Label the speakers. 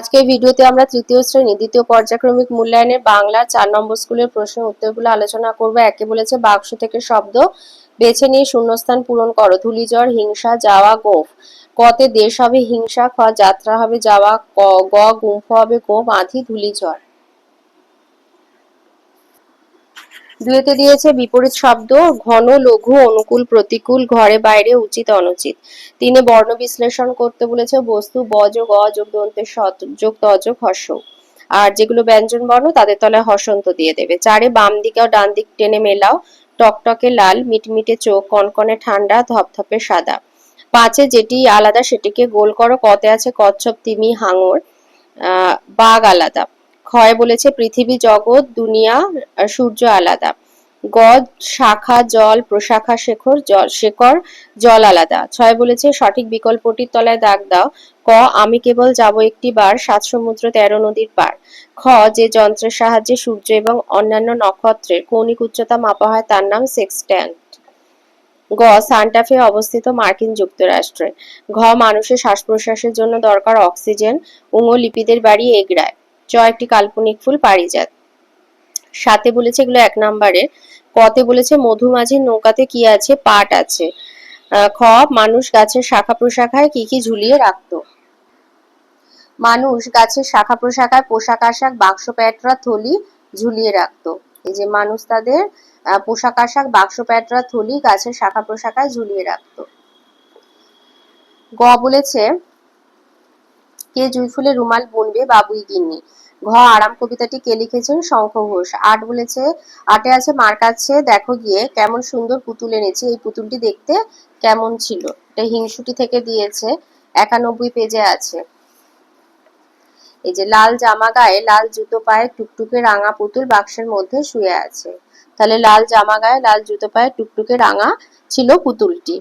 Speaker 1: আজকের ভিডিওতে আমরা তৃতীয় শ্রেণি, দ্বিতীয় পর্যায়ক্রমিক মূল্যায়নের বাংলার চার নম্বর স্কুলের প্রশ্ন উত্তরগুলো আলোচনা করব। একে বলেছে বাক্স থেকে শব্দ। বেছে নিয়ে শূন্যস্থান পূরণ করো। ধুলিঝড় হিংসা, যাওয়া, গোফ। কতে দেশ হবে হিংসা, খ যাত্রা হবে যাওয়া, ক, গ, গুম্ফ হবে গোফ, আধি ধুলিঝড় দুয়েতে দিয়েছে বিপরীত শব্দ, ঘন, লঘু, অনুকূল, প্রতিকূল, ঘরে বাইরে, উচিত, অনুচিত। তিনে বর্ণ বিশ্লেষণ করতে বলেছে বস্তু বযোগ অযোগ দন্তের যোগ তযোগ হর্ষ। আর যেগুলো ব্যঞ্জন বর্ণ, তাদের তলায় হসন্ত দিয়ে দেবে। চারে বাম দিকে ও ডান দিক টেনে মেলাও, টকটকে লাল, মিটমিটে চোখ, কনকনে ঠান্ডা, ধপধপে সাদা। পাঁচে যেটি আলাদা, সেটিকে গোল করো, কতে আছে কচ্ছপ, তিমি, হাঙর বাঘ আলাদা। ক্ষয় বলেছে পৃথিবী জগৎ, দুনিয়া, সূর্য আলাদা। গদ, শাখা, জল, প্রশাখা, শেখর, জল শেখর, জল আলাদা। ছয় বলেছে, সঠিক বিকল্পটির তলায় দাগ দাও। ক, আমি কেবল যাব একটি বার, সাত সমুদ্র, তেরো নদীর পার। খ, যে যন্ত্রের সাহায্যে সূর্য এবং অন্যান্য নক্ষত্রের কৌণিক উচ্চতা মাপা হয়, তার নাম সেক্সট্যান্ট। গ, সান্টাফে অবস্থিত মার্কিন যুক্তরাষ্ট্রে। ঘ, মানুষের শ্বাস প্রশ্বাসের জন্য দরকার অক্সিজেন উঙ লিপিদের বাড়ি এগড়ায় চ একটি কাল্পনিক ফুল, পারিজাত। সাথে বলেছে এগুলো এক নম্বরে, কতে বলেছে মধুমাঝির নৌকাতে কি আছে? পাট আছে। খ, মানুষ গাছের শাখা প্রশাখায় কি কি ঝুলিয়ে রাখতো? মানুষ গাছের শাখা প্রশাখায় পোশাক আশাক বাক্স প্যাটরা থলি ঝুলিয়ে রাখতো। এই যে মানুষ তাদের পোশাক আশাক বাক্স প্যাটরা থলি গাছের শাখা প্রশাখায় ঝুলিয়ে রাখতো। গ বলেছে কে জুই ফুলে রুমাল বুনবে বাবুই গিন্নি? ঘ, আরাম কবিতাটি কে লিখেছেন শঙ্খ ঘোষ? আট বলেছে, আটে আছে মার কাছে, দেখো গিয়ে কেমন সুন্দর পুতুল এনেছি। এই পুতুলটি দেখতে কেমন ছিল? এটা হিংসুটি থেকে দিয়েছে, একানব্বই পেজে আছে। এই যে লাল জামা গায়ে লাল জুতো পায়ে টুকটুকে রাঙা পুতুল বাক্সের মধ্যে শুয়ে আছে। তাহলে লাল জামা গায়ে লাল জুতো পায়ে টুকটুকে রাঙা ছিল পুতুলটি।